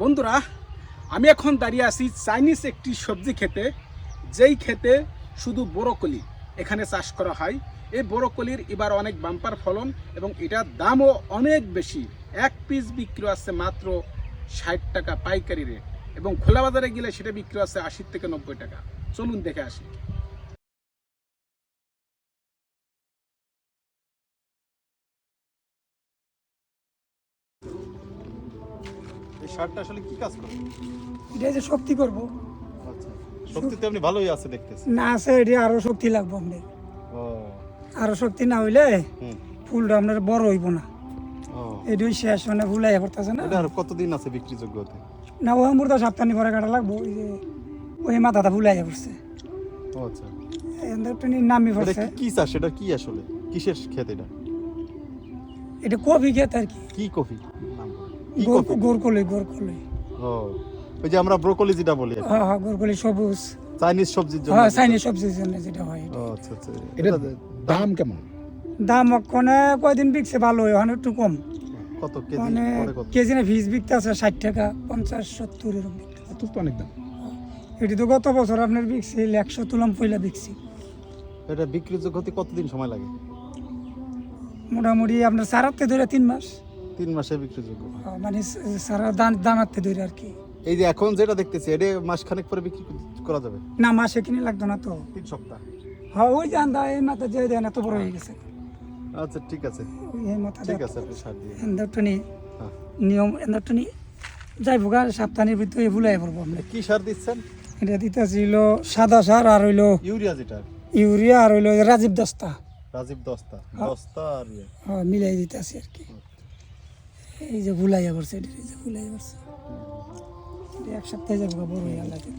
বন্ধুরা, আমি এখন দাঁড়িয়ে আছি চাইনিজ একটি সবজি খেতে, যেই খেতে শুধু বরকলি এখানে চাষ করা হয়। এই বরকলির এবার অনেক বাম্পার ফলন এবং এটার দামও অনেক বেশি। এক পিস বিক্রি আছে মাত্র ষাট টাকা পাইকারি রেট এবং খোলা বাজারে গেলে সেটা বিক্রি আছে আশি থেকে নব্বই টাকা। চলুন দেখে আসি। এই সারটা আসলে কি কাজ করে? এটা যে শক্তি করব। আচ্ছা। শক্তি তো এমনি ভালোই আছে দেখতেছি। না আছে এটা আরও শক্তি লাগবে আপনার ও। আরও শক্তি না হইলে ফুলটা আপনার বড় হইব না। ও। এটাই শেষ মানে ফুলাই পড়তেছে না। আর কতদিন আছে বিক্রি যোগ্য হতে না ওই মুহূর্তে সাপ্তাহিক পরে কাটা লাগবো ওই যে ওই মাথাটা ফুলাই ও আচ্ছা। নামি পড়ছে। কি- চাষ? এটা কি আসলে? কিসের ক্ষেত এটা? এটা কফি খেত আর কি। কি কফি? গোরকলি গোরকলি। ও ওই যে আমরা ব্রোকলি যেটা বলি। হ্যাঁ হ্যাঁ গোরকলি সবুজ। চাইনিজ সবজির জন্য হ্যাঁ চাইনিজ সবজির জন্য যেটা হয় ও আচ্ছা আচ্ছা। এটা দাম কেমন? দাম ওখানে কয়দিন বিকছে? ভালো ওখানে একটু কম। কত কেজি? মানে কেজি না ফিস বিকতে আছে ষাট টাকা পঞ্চাশ সত্তর এরকম এত তো অনেক দাম। এটি তো গত বছর আপনার বিকছি একশো তুলাম পয়লা বিকছি। এটা বিক্রি যোগ্য হতে কতদিন সময় লাগে? মোটামুটি আপনার সারাতে ধরে তিন মাস। তিন মাসে বিক্রি যোগ্য মানে সারা দান দানাতে ধরে আর কি। এই যে এখন যেটা দেখতেছি এটা মাস খানেক পরে বিক্রি করা যাবে? না মাসে কিনে লাগতো না তো। তিন সপ্তাহ। হ্যাঁ ওই যে আন্দা এই মাথা যে দেন এত বড় হয়ে গেছে। আচ্ছা ঠিক আছে। এই মাথা ঠিক আছে আপনি সার দিয়ে এন্দরটনি হ্যাঁ। নিয়ম এন্দরটনি যাই ভোগা সপ্তাহের ভিতরে ভুলাই পড়ব আমরা। কি সার দিচ্ছেন? এটা দিতেছিল সাদা সার আর হইল ইউরিয়া যেটা। ইউরিয়া আর হইল রাজীব দস্তা। রাজীব দস্তা। দস্তা আর ইয়ে। হ্যাঁ মিলাই দিতেছি আর কি। এই যে ভুলাইয়া পড়ছে এটা এই যে ভুলাইয়া পড়ছে। এক সপ্তাহে যাব বড় হয়ে লাগে